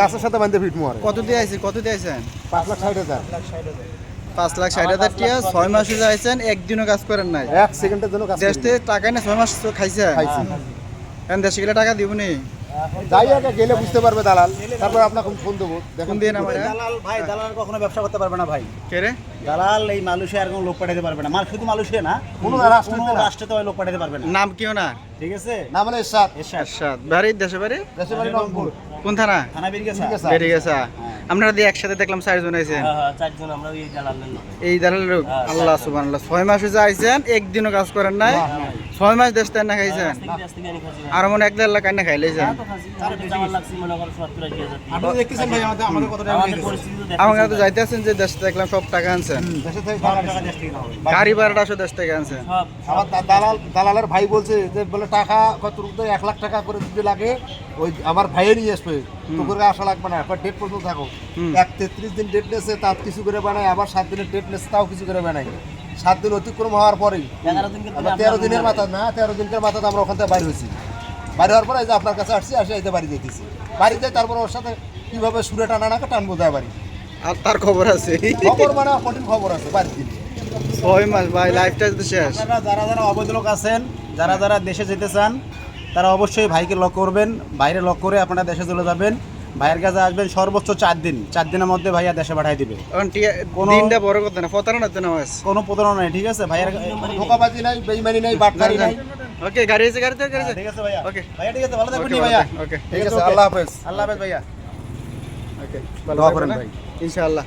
গাছের সাথে বাঁধতে ফিট মারে কত দিয়ে আইছে কত দিয়ে আইছেন? পাঁচ লাখ ষাট হাজার। পাঁচ লাখ ষাট হাজার টিয়া ছয় মাস হয়ে আইছেন একদিনও কাজ করেন নাই। এক সেকেন্ডের জন্য কাজ দেশ থেকে টাকাই না ছয় মাস তো খাইছে খাইছি। এখন দেশে গেলে টাকা দিব নি? যাই আগে গেলে বুঝতে পারবে দালাল। তারপর আপনাকে ফোন দেবো দেখুন দিন আমার দালাল ভাই দালাল কখনো ব্যবসা করতে পারবে না ভাই। কে রে? দালাল এই মালয়েশিয়া আর কোনো লোক পাঠাতে পারবে না। মাল শুধু মালয়েশিয়া না কোনো রাষ্ট্র রাষ্ট্রে তো লোক পাঠাতে পারবে না। নাম কিও না ঠিক আছে? না মানে সাত এরশাদ। এরশাদ। বাড়ি দেশে বাড়ি? দেশের বাড়ি রংপুর। কোন থানা? থানা বেরিয়ে গেছে ঠিক আছে। বেরিয়ে আপনারা দিয়ে একসাথে দেখলাম চারজন আইছেন চারজন আমরা ওই দালালের লোক। এই আল্লাহ সুবান আল্লাহ ছয় মাসে যে আইছেন একদিনও কাজ করেন নাই। ছয় মাস দেশ তাই না খাইছেন আর মনে এক দেড় লাখ না খাইলেছেন আপনি দেখতেছেন ভাই আমাদের আমাদের কত টাকা নিয়ে গেছে। আমাকে তো যাইতে আছেন যে দেশ দেখলাম সব টাকা আনছেন সব। গাড়ি ভাড়াটা আসো দেশ থেকে আনছেন আমার দালাল দালালের ভাই বলছে যে বলে টাকা কত রুপে এক লাখ টাকা করে দিতে লাগে ওই আমার ভাইয়ে নিয়ে আসবে করে আসা লাগবে না। এবার ডেট পর্যন্ত থাকো। এক তেত্রিশ দিন ডেট নেছে তার কিছু করে বানায় আবার সাত দিনের ডেট নেছে তাও কিছু করে বানাই সাত দিন অতিক্রম হওয়ার পরেই আমরা তেরো দিনের মাথা না তেরো দিনের মাথাতে আমরা ওখান থেকে বাইরে হয়েছি। বাইরে হওয়ার পরে যে আপনার কাছে আসছি আসে এই যে বাড়ি যেতেছি বাড়িতে তারপর ওর সাথে কীভাবে সুরে টানা নাকে টানবো যায় বাড়ি? আর তার খবর আছে? খবর মানে কঠিন খবর আছে বাড়ির দিন ছয় মাস ভাই লাইফটা তো শেষ। আপনারা যারা যারা অবৈধ লোক আছেন যারা যারা দেশে যেতে চান তারা অবশ্যই ভাইকে লক করবেন। বাইরে লক করে আপনারা দেশে চলে যাবেন। ভাইয়ের কাছে আসবেন সর্বোচ্চ চার দিন। চার দিনের মধ্যে ভাইয়া দেশে পাঠাই দিবে। কোনো- দিনটা বড় কথা না প্রতারণা তো না কোনো প্রতারণা নাই ঠিক আছে? ভাইয়ের ধোকাবাজি নাই বেইমানি নাই বাটকারি নাই। ওকে গাড়ি আছে গাড়িতে গাড়ি আছে। ঠিক আছে ভাইয়া। ওকে। ভাইয়া ঠিক আছে ভালো থাকবেন ভাইয়া। ওকে। ঠিক আছে আল্লাহ হাফেজ। আল্লাহ হাফেজ ভাইয়া। ওকে করেন ভাই। ইনশাআল্লাহ।